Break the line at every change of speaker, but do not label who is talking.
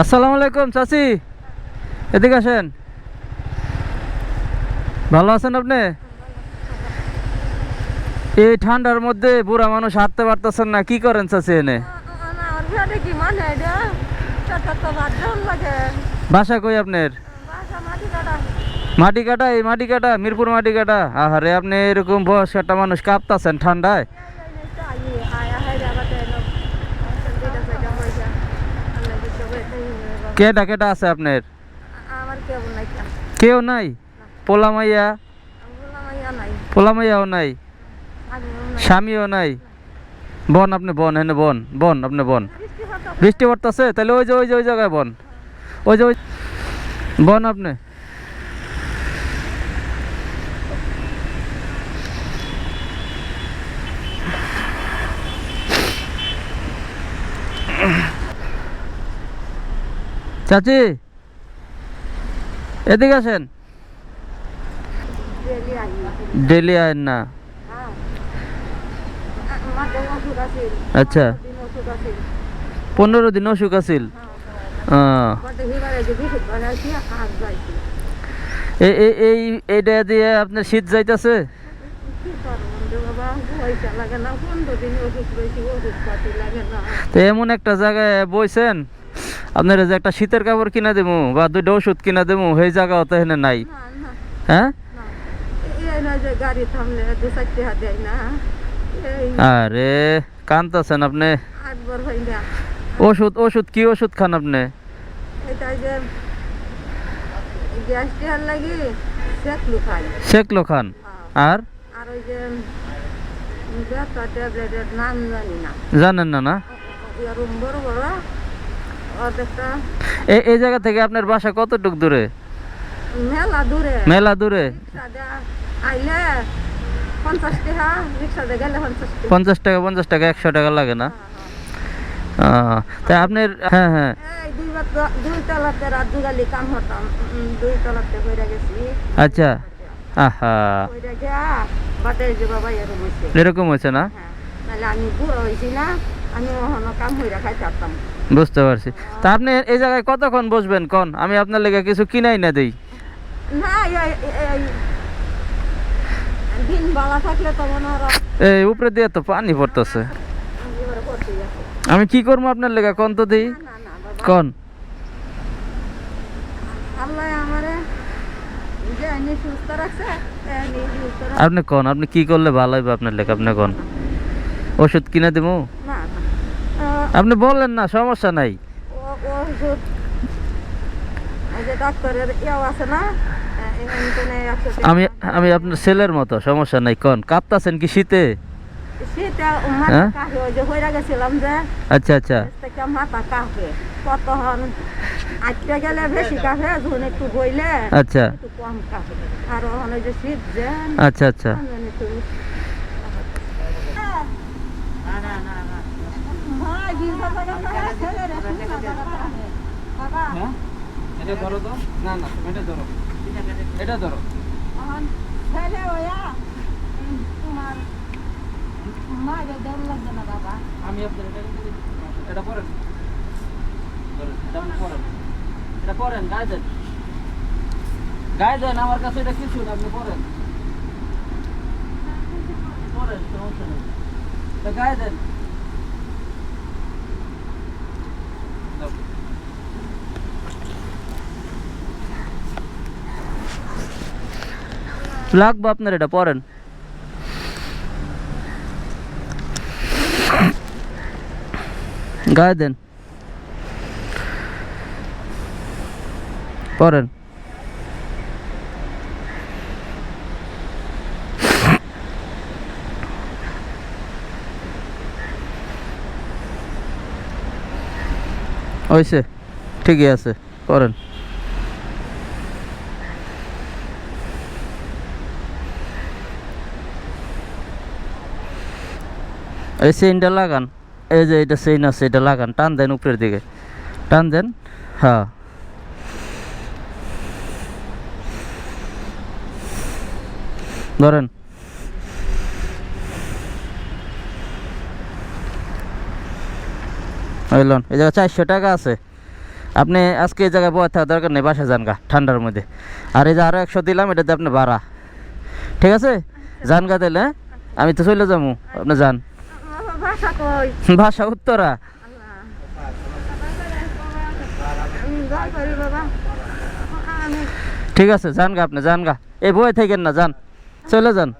আসসালামু আলাইকুম, চাচি। এদিকে আসেন। ভালো আছেন আপনি? এই ঠান্ডার মধ্যে বুড়া মানুষ হাঁটতে পারতেছেন না, কি করেন চাচি এনে? বাসা কই আপনার?
মাটি কাটা,
এই মাটি কাটা, মিরপুর মাটি কাটা। আহারে, আপনি এরকম বয়স্ক একটা মানুষ কাঁপতাছেন ঠান্ডায়। কেটা কেটা আছে আপনার?
আমার কেমন নাই
কেউ নাই? পোলা মাইয়া?
নাই।
পোলা মাইয়াও নাই? স্বামীও নাই। বন আপনি বন হেনে বন বন আপনি বন।
বৃষ্টি
পড়তেছে তাহলে ওই যে ওই যে ওই জায়গায় বন। ওই যে ওই বন আপনি। চাচি, এদিকে আসেন।
ডেলি
আয়েন না? আচ্ছা। পনেরো দিন অসুখ আছিল? এই এই এই, এইটা দিয়ে আপনার শীত যাইতেছে? এমন একটা জায়গায় বইছেন? আপনার যে একটা শীতের কাপড় কিনা দেবো বা দুইটা ওষুধ কিনা দেবো সেই জায়গাও তো এখানে নাই। হ্যাঁ? আরে কানতেছেন আপনি। ওষুধ ওষুধ কি ওষুধ খান আপনি?
সেকলো
খান?
হ্যাঁ।
আর? জানেন না না
এরম বড় বড় অর্ধেকটা
এই জায়গা থেকে আপনার বাসা কতটুক দূরে?
মেলা দূরে।
মেলা দূরে?
আইলে পঞ্চাশ টাকা পঞ্চাশ টাকা।
একশো টাকা লাগে না?
হ্যাঁ,
তা আপনার হ্যাঁ হ্যাঁ।
হ্যাঁ।
আচ্ছা। আহা। এরকম হয়েছে না?
হ্যাঁ। নাহলে আমি বুড়ো হয়েছি না আমি ওখানে কাম হইরা খাই থাকতাম
বুঝতে পারছি। তা আপনি এই জায়গায় কতক্ষণ বসবেন কোন? আমি আপনার লেগে কিছু কিনাই না দেই।
না এই- এই- এই দিন বালা থাকলে তখন আর
এই উপরে দিয়ে তো পানি পড়তেছে। আমি কি করব আপনার লেগে কোন তো দিই? কোন?
আল্লাহ আমারে
আপনি কোন? আপনি কি করলে ভালো হইবে আপনার লেখা আপনি কোন? ওষুধ কিনে দেবো? আপনি বললেন না সমস্যা নাই। আমি আমি আপনার ছেলের মতো সমস্যা নাই কোন? কাঁপতাছেন কি শীতে? হ্যাঁ?
যে
আচ্ছা আচ্ছা।
থেকে মাথা কাহে কতক্ষণ আটটা গেলে বেশি কাহে যখন একটু বইলে
আচ্ছা
একটু কম কাহে আর ওখানে ওই যে শীত যে
আচ্ছা আচ্ছা
তখন একটু ভাই, বিশ হাজার টাকা ছেলেরে বিশ হাজার টাকা কাহে। বাবা,
এটা ধরো তো। না না এটা ধরো। এটা ধরো।
না
আপনার এটা পরেন। গায়ে দেন। গায়ে দেন, আমার কাছে এটা কিছু না, আপনি পরেন। পরেন, সমস্যা নেই। গায়ে দেন। লাগবে আপনার এটা পরেন গায়ে দেন পরেন হয়েছে ঠিকই আছে করেন এই চেইনটা লাগান। এই যে এটা চেইন আছে, এটা লাগান। টান দেন উপরের দিকে। টান দেন? হ্যাঁ। ধরেন। এই জায়গায় চারশো টাকা আছে। আপনি আজকে এই জায়গায় বয় থাকার দরকার নেই বাসা যান গা, ঠান্ডার মধ্যে। আর এই যে আরও একশো দিলাম, এটাতে আপনি ভাড়া। ঠিক আছে? যান গা তাহলে হ্যাঁ? আমি তো চলে যাব, আপনি যান।
ভাষা
উত্তরা। ঠিক আছে জান গা আপনি জান গা এই বই থাকেন না যান। চলে যান।